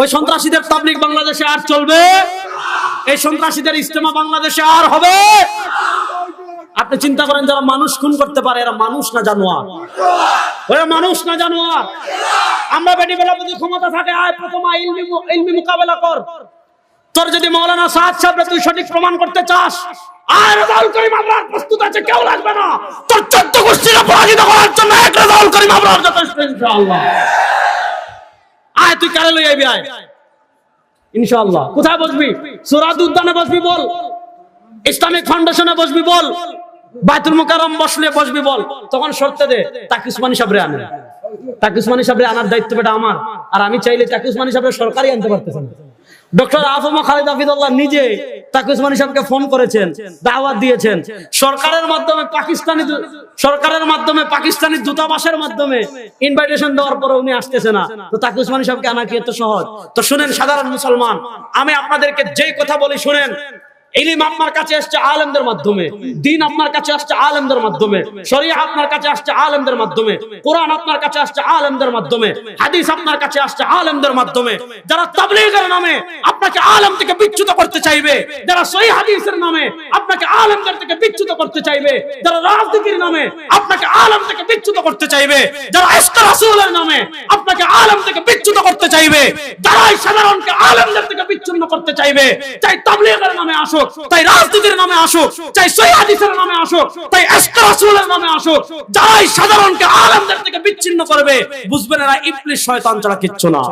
ওই সন্ত্রাসীদের তাবলিগ বাংলাদেশে আর চলবে? এই সন্ত্রাসীদের ইস্তেমা বাংলাদেশে আর হবে? আপনি চিন্তা করেন যারা মানুষ খুন করতে পারে, এরা মানুষ না জানোয়ার? ওরা মানুষ না জানোয়ার? আমরা বেটি বেলা যদি ক্ষমতা থাকে, আয় প্রথম ইলমি মোকাবেলা কর। তোর যদি মৌলানা সাদ সাহেব তুই সঠিক প্রমাণ করতে চাস আর রেজাউল করিম আবরার, প্রস্তুত আছে, কেউ লাগবে না। তোর চোদ্দ গোষ্ঠীকে পরাজিত করার জন্য এক রেজাউল করিম আবরার যথেষ্ট, ইনশাআল্লাহ। আয়, তুই কারে লই আইবি আয়? ইনশাআল্লাহ। কোথায় বসবি? সুরাত উদ্যানে বসবি বল। ইসলামিক ফাউন্ডেশনে বসবি বল। বাইতুল মুকাররম বসলে বসবি বল। তখন শর্তে দে তাকে উসমানী সাহেবরে আনে। তাকে উসমানী সাহেবরে আনার দায়িত্ব বেটা আমার। আর আমি চাইলে তাকে উসমানী সাবরে সরকারই আনতে পারতেছেন ডক্টর আফমা খালিদ হাফিদুল্লাহ নিজে তাকে উসমানী সাহেবকে ফোন করেছেন, দাওয়াত দিয়েছেন। সরকারের মাধ্যমে পাকিস্তানি সরকারের মাধ্যমে পাকিস্তানি দূতাবাসের মাধ্যমে ইনভাইটেশন দেওয়ার পরে উনি আসতেছে না। তো তাকে উসমানী সাহেবকে আনা কি এত সহজ? তো শুনেন, সাধারণ মুসলমান, আমি আপনাদেরকে যেই কথা বলি শুনেন ইলিম আপনার কাছে আসছে আলেমদের মাধ্যমে, দিন আপনার কাছে আসছে আলেমদের মাধ্যমে শরিয়া আপনার কাছে আসছে আলেমদের মাধ্যমে, কোরআন আপনার কাছে আসছে আলেমদের মাধ্যমে, হাদিস আপনার কাছে আসছে আলেমদের মাধ্যমে, যারা তাবলিগের নামে আপনাকে আলেম থেকে বিচ্যুত করতে চাইবে, যারা সহি হাদিসের নামে আপনাকে আলেমদের থেকে বিচ্যুত করতে চাইবে, যারা রাজনীতির নামে আপনাকে আলেম থেকে বিচ্যুত করতে চাইবে, যারা ইস্তা রাসূলের নামে আপনাকে আলেম থেকে বিচ্যুত করতে চাইবে, যারাই সাধারণকে আলেমদের থেকে বিচ্ছিন্ন করতে চাইবে, চাই তাবলীগের নামে আসুক তাই রাজনীতির নামে আসুক, চাই সহি হাদিসের নামে আসুক তাই ইস্তা রাসূলের নামে আসুক, যারাই সাধারণকে আলেমদের থেকে বিচ্ছিন্ন করবে, বুঝবেন এরা ইবলিশ শয়তান ছাড়া কিচ্ছু না।